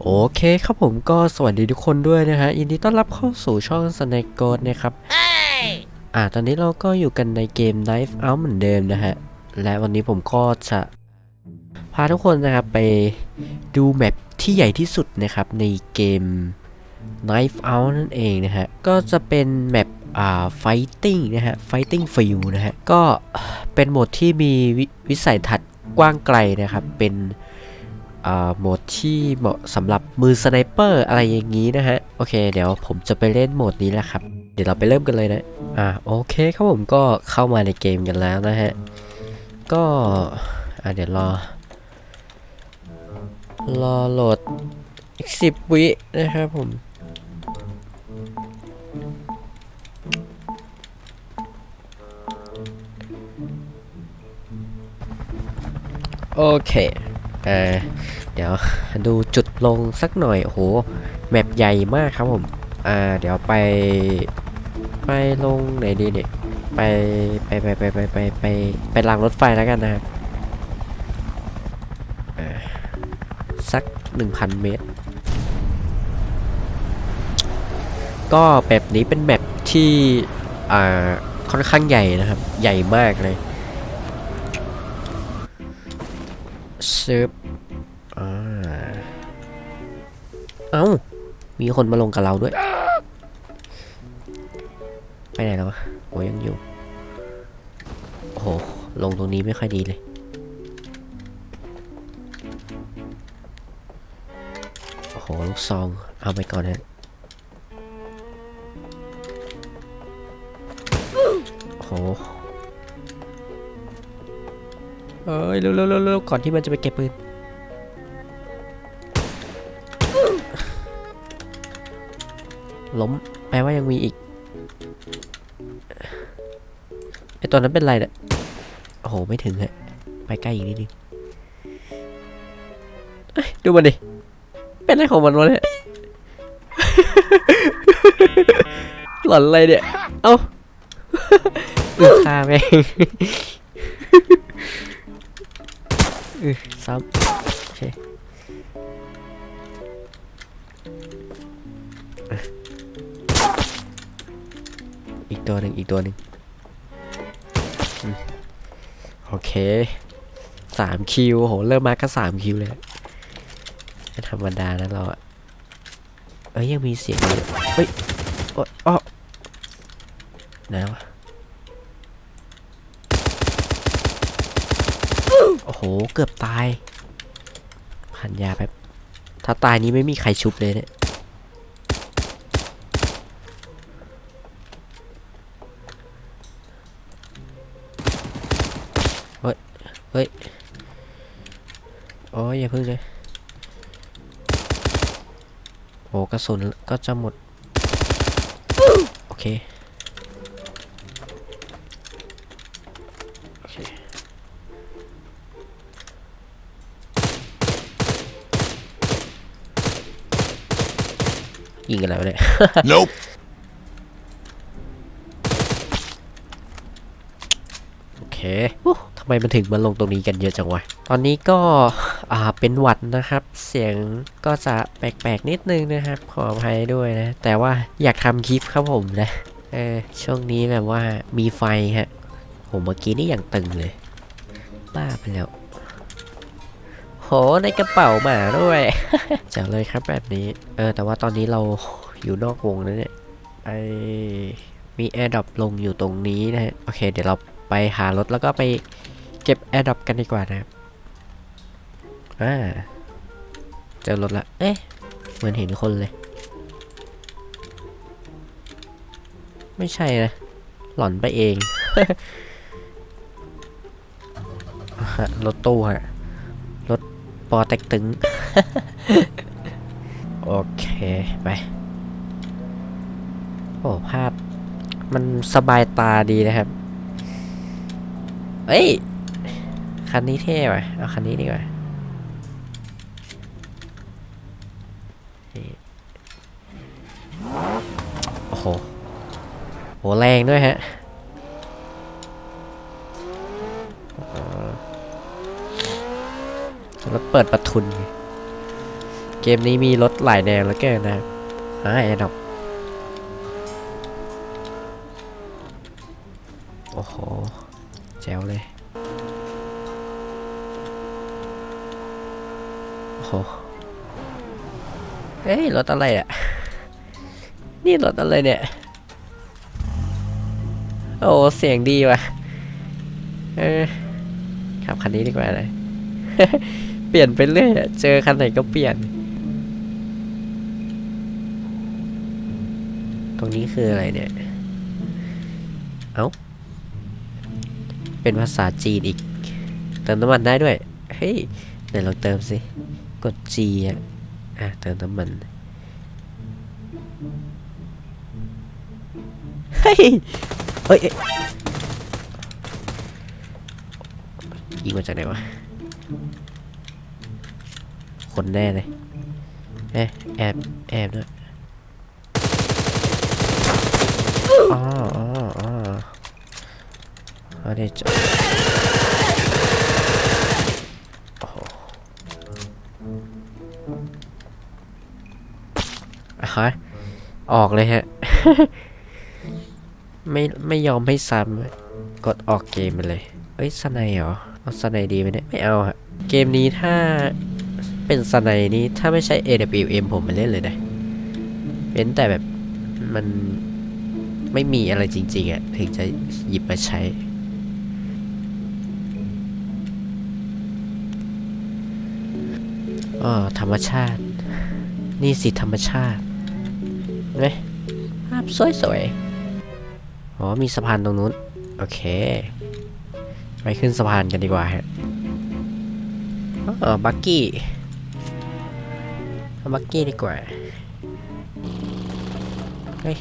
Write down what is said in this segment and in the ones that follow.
โอเคครับผมก็สวัสดีทุกคนด้วยนะฮะยินดีต้อนรับเข้าสู่ช่อง Snake g o d นะครับอ่าตอนนี้เราก็อยู่กันในเกม Knife Out เหมือนเดิมนะฮะ และวันนี้ผมก็จะพาทุกคนนะครับไปดูแมปที่ใหญ่ที่สุดนะครับในเกม Knife Out นั่นเองนะฮะ ก็จะเป็นแมปอ่า Fighting นะฮะ Fighting Field นะฮะ ก็เป็นโหมดที่มีวิวิสัยทัศน์กว้างไกลนะครับเป็นอ่า โหมดที่เหมาะสำหรับมือสไนเปอร์อะไรอย่างนี้นะฮะ โอเค เดี๋ยวผมจะไปเล่นโหมดนี้แหละครับ เดี๋ยวเราไปเริ่มกันเลยนะ อ่าโอเคครับผมก็เข้ามาในเกมกันแล้วนะฮะ ก็อ่าเดี๋ยวรอ รอโหลดอีกสิบวินะครับผมโอเค เออเดี๋ยวดูจุดลงสักหน่อยโอ้โหแมปใหญ่มากครับผมอ่าเดี๋ยวไปไปลงไหนดีเนี่ยไปไปไปไปไปไปไปไปรางรถไฟแล้วกันนะครับอ่าสัก 1,000 เมตร ก็แบบนี้เป็นแมปที่อ่าค่อนข้างใหญ่นะครับ ใหญ่มากเลย ซึบอ่าเอ้า มีคนมาลงกับเราด้วย ไปไหนแล้ววะโอ้ยังอยู่ โอ้โห ลงตรงนี้ไม่ค่อยดีเลย โอ้โห ลูกซอง เอาไปก่อนนะโอ้โห เอ้ยเร็วเร็วเร็วเร็วก่อนที่มันจะไปเก็บปืนล้มแปลว่ายังมีอีกไอตัวนั้นเป็นไรเนี่ยโอ้โห ไม่ถึงฮะไปใกล้อีกนิดนึงดูมันดิ เป็นอะไรของมันวะเนี่ยหลอนอะไรเนี่ย เอ้าอึฆ่าแม่ง อซ้ำโอเคอีกตัวหนึ่งอีกตัวหนึ่งโอเคสามคิวโหเริ่มมาก็สามคิวเลยไม่ธรรมดานะเราอะเอ้ยยังมีเสียงเฮ้ยโอ๊ยอ้อไหนวะ โอ้โห เกือบตายพันยาแบบถ้าตายนี้ไม่มีใครชุบเลยเนี่ยเฮ้ย เฮ้ย โอ้ยอย่าพึ่งเลยโอ้กระสุนก็จะหมด โอเค ยิงกันแล้วะเนี่ย Nope. โอเคอู้ทำไมมันถึงมาลงตรงนี้กันเยอะจังวะ ตอนนี้ก็อ่าเป็นหวัดนะครับ เสียงก็จะแปลกๆนิดนึงนะครับ ขออภัยด้วยนะ แต่ว่าอยากทำคลิปครับผมนะ เออ ช่วงนี้แบบว่ามีไฟฮะผมเมื่อกี้นี่อย่างตึงเลย บ้าไปแล้ว โหในกระเป๋าหมาด้วยจังเลยครับแบบนี้ เออ แต่ว่าตอนนี้เราอยู่นอกวงนะเนี่ยไอมีแอร์ดรอปลงอยู่ตรงนี้นะฮะ โอเค เดี๋ยวเราไปหารถแล้วก็ไปเก็บแอร์ดรอปกันดีกว่านะครับอ่าเจอรถละ เอ๊ะ เหมือนเห็นคนเลย ไม่ใช่นะ หล่อนไปเองรถตู้ฮะ ปอเต็กตึง โอเค ไป โอ้ภาพ มันสบายตาดีนะครับเอ้ย คันนี้เท่ว่ะ เอาคันนี้ดีกว่าโอ้โห โหแรงด้วยฮะอ๋อ รถเปิดประทุน เกมนี้มีรถหลายแนวแล้วเกินะครับอ่าแอร์ดอกโอ้โห แจ๋วเลย โอ้โห เฮ้ย รถอะไรอะ นี่รถอะไรเนี่ย โอ้เสียงดีว่ะ เออขับคันนี้ดีกว่าเลย เปลี่ยนไปเรื่อยเจอคันไหนก็เปลี่ยน ตรงนี้คืออะไรเนี่ย เอ้า เป็นภาษาจีนอีก เติมน้ำมันได้ด้วย เฮ้ยไหนลองเติมสิ กด G อะ อะ เติมน้ำมัน เฮ้ยเฮ้ยเอ้ยยิงมาจากไหนวะ คนแน่เลยเอ๊ะแอบแอบด้วยอ๋ออ๋ออ๋อเอาได้จบโอ้โหอะฮะออกเลยฮะ ไม่ไม่ยอมให้ซ้ำกดออกเกมไปเลย เอ้ยสไนเหรอ เอาสไนดีไหมเนี่ย ไม่เอาฮะ เกมนี้ถ้า เป็นสไนนี้ถ้าไม่ใช่ AWM ผมไม่เล่นเลยนะเป็นแต่แบบมันไม่มีอะไรจริงๆอะ่ะถึงจะหยิบมาใช้ อ๋อ ธรรมชาติ นี่สิธรรมชาติเห็นไหมภาพสวยๆ อ๋อ มีสะพานตรงนู้น โอเค ไปขึ้นสะพานกันดีกว่าฮะ อ๋อ บักกี้ เอาบักกี้ดีกว่า เฮ้ย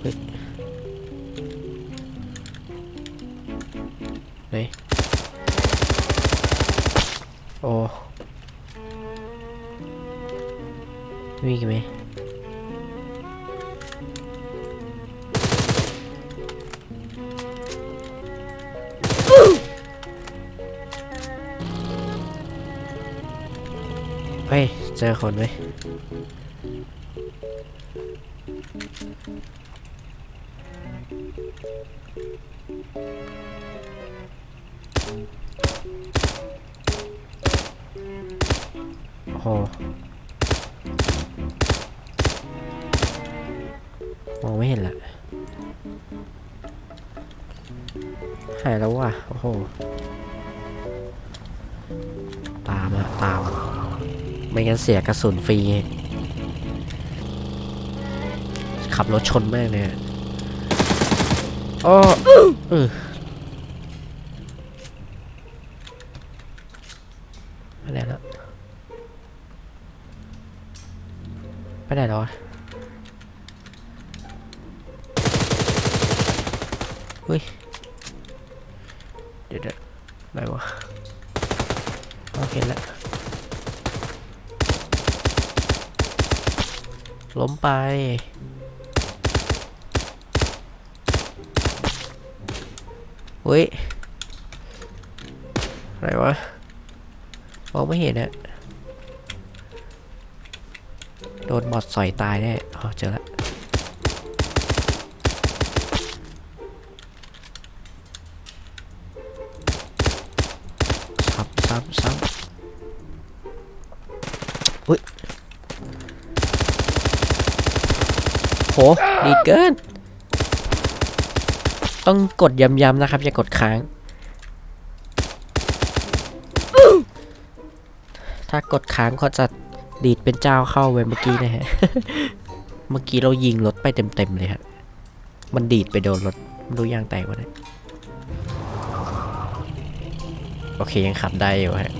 เฮ้ยไหนโอ้มีอีกันไหม เจอคนไหมโอ้โหมองไม่เห็นละหายแล้วว่ะ โอ้โห ตามอะตาม ไม่งั้นเสียกระสุนฟรี ขับรถชนแม่งเลยอะโอ้เออไปไหนแล้วไปไหนแล้วเฮ้ย เดี๋ยวเดี๋ยวไหนวะโอเคแล้ว ล้มไป เฮ้ย อะไรวะ มองไม่เห็นอะโดนบอดสอยตายแน่ อ๋อ เจอแล้วซ้ำซ้ำซ้ำเฮ้ย โหดีเกิน ต้องกดย้ำๆนะครับ อย่ากดค้าง ถ้ากดค้างก็จะดีดเป็นเจ้าเข้าเว้เมื่อกี้นะฮะ เมื่อกี้เรายิงรถไปเต็มๆเลยฮะ มันดีดไปโดนรถไม่รู้ยางแตกวะเนี่ยโอเคยังขับได้อยู่ฮะ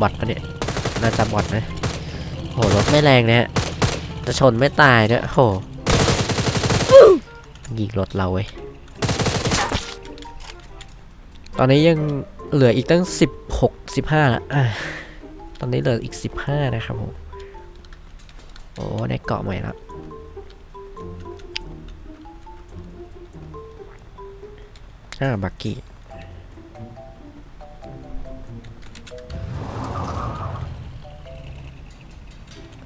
บอทปะเนี่ย น่าจะบอทนะโหรถไม่แรงนะฮะ จะชนไม่ตายด้วยโหยิงรถเราเว้ย ตอนนี้ยังเหลืออีกตั้ง 16 15ล้อะตอนนี้เหลืออีก 15 นะครับผม โอ้ได้เกาะใหม่ละอ่าบักกี้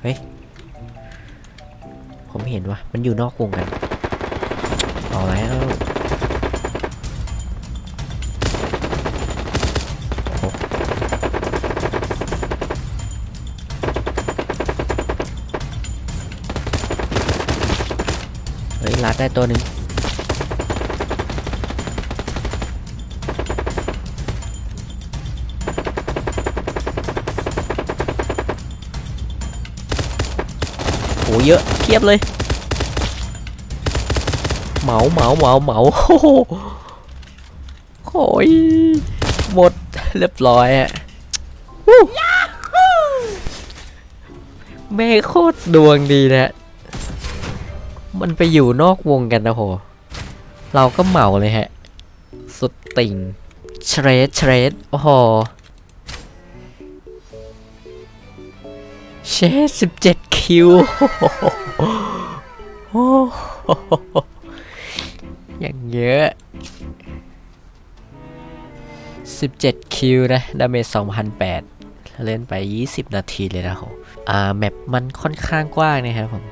เฮ้ย ผมเห็นว่ามันอยู่นอกวงกันเอาแล้วเฮ้ยลัดได้ตัวหนึ่ง เยอะเพียบเลยเหมาเหมาเหมาเหมาโอ้โหโอยหมดเรียบร้อยอะแม่โคตรดวงดีนะมันไปอยู่นอกวงกันนะโห เราก็เหมาเลยฮะ สุดติ่งเทรดเทรดโอ้โห เชสสิบเจ็ดคิวโอ้โหอย่างเยอะสิบเจ็ดคิวนะ ดาเมจสองพันแปดเล่นไปยี่สิบนาทีเลยนะโหอ่า แมปมันค่อนข้างกว้างนะครับผม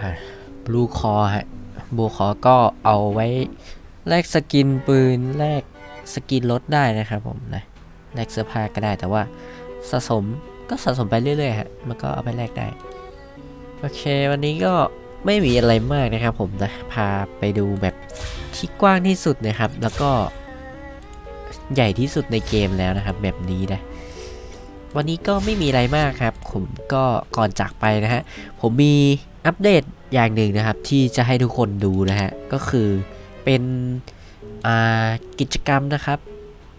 อ่าบลูคอฮะบลูคอก็เอาไว้ แลกสกินปืน แลกสกินรถได้นะครับผมนะ แลกเสื้อผ้าก็ได้แต่ว่า สะสมก็สะสมไปเรื่อยๆฮะมันก็เอาไปแลกได้ โอเค วันนี้ก็ไม่มีอะไรมากนะครับผมนะ พาไปดูแบบที่กว้างที่สุดนะครับ แล้วก็ใหญ่ที่สุดในเกมแล้วนะครับ แบบนี้นะวันนี้ก็ไม่มีอะไรมากครับ ผมก็ก่อนจากไปนะฮะ ผมมีอัปเดตอย่างหนึ่งนะครับ ที่จะให้ทุกคนดูนะฮะ ก็คือเป็นกิจกรรมนะครับ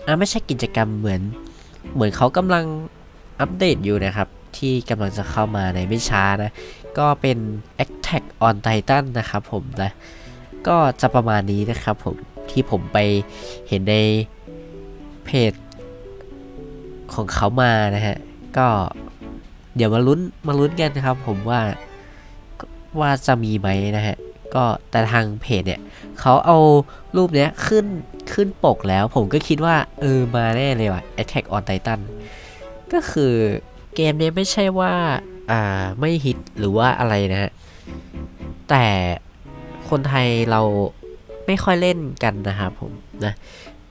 อ่าไม่ใช่กิจกรรมเหมือน เหมือนเขากำลังอัปเดตอยู่นะครับ ที่กำลังจะเข้ามาในไม่ช้านะ ก็เป็น Attack on Titan นะครับผมนะ ก็จะประมาณนี้นะครับผมที่ผมไปเห็นในเพจของเขามานะฮะ ก็เดี๋ยวมาลุ้นมาลุ้นกันนะครับ ผมว่าว่าจะมีไหมนะฮะ ก็แต่ทางเพจเนี่ยเขาเอารูปเนี้ยขึ้น ขึ้นปกแล้ว ผมก็คิดว่า เออมาแน่เลยว่ะ Attack on Titan ก็คือเกมเนี้ยไม่ใช่ว่า อ่าไม่ฮิตหรือว่าอะไรนะฮะ แต่คนไทยเราไม่ค่อยเล่นกันนะครับผมนะ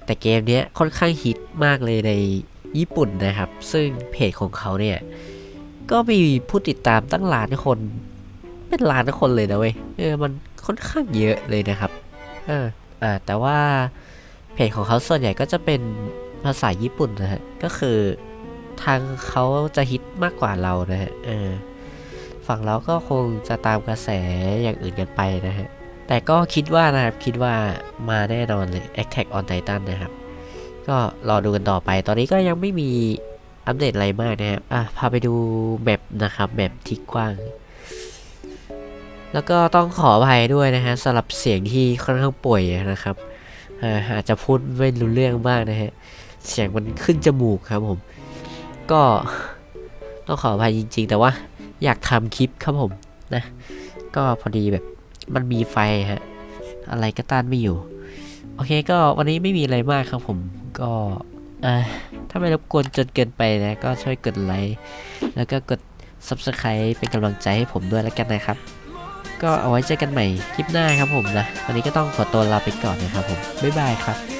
แต่เกมเนี้ยค่อนข้างฮิตมากเลยในญี่ปุ่นนะครับ ซึ่งเพจของเขาเนี่ย ก็มีผู้ติดตามตั้งล้านคน เป็นล้านคนเลยนะเว้ย เออ มันค่อนข้างเยอะเลยนะครับ เออ อ่า แต่ว่า จของเขาส่วนใหญ่ก็จะเป็นภาษาญี่ปุ่นนะฮะ ก็คือทางเขาจะฮิตมากกว่าเรานะฮะ เออ ฝั่งเราก็คงจะตามกระแสอย่างอื่นกันไปนะฮะ แต่ก็คิดว่านะครับ คิดว่ามาแน่นอนเลย Attack on Titan นะครับ ก็รอดูกันต่อไป ตอนนี้ก็ยังไม่มีอัปเดตอะไรมากนะครับอะพาไปดูแบบนะครับแบบที่กว้าง แล้วก็ต้องขออภัยด้วยนะฮะสำหรับเสียงที่ค่อนข้างป่วยนะครับ อาจจะพูดไม่รู้เรื่องบ้างนะฮะ เสียงมันขึ้นจมูกครับผม ก็ต้องขออภัยจริง ๆ แต่ว่าอยากทำคลิปครับผมนะ ก็พอดีแบบมันมีไฟฮะ อะไรก็ต้านไม่อยู่ โอเคก็วันนี้ไม่มีอะไรมากครับผม ก็ถ้าไม่รบกวนจนเกินไปนะ ก็ช่วยกดไลค์ แล้วก็กด Subscribe เป็นกำลังใจให้ผมด้วยแล้วกันนะครับ ก็เอาไว้เจอกันใหม่คลิปหน้าครับผมนะวันนี้ก็ต้องขอตัวลาไปก่อนนะครับผมบ๊ายบายครับ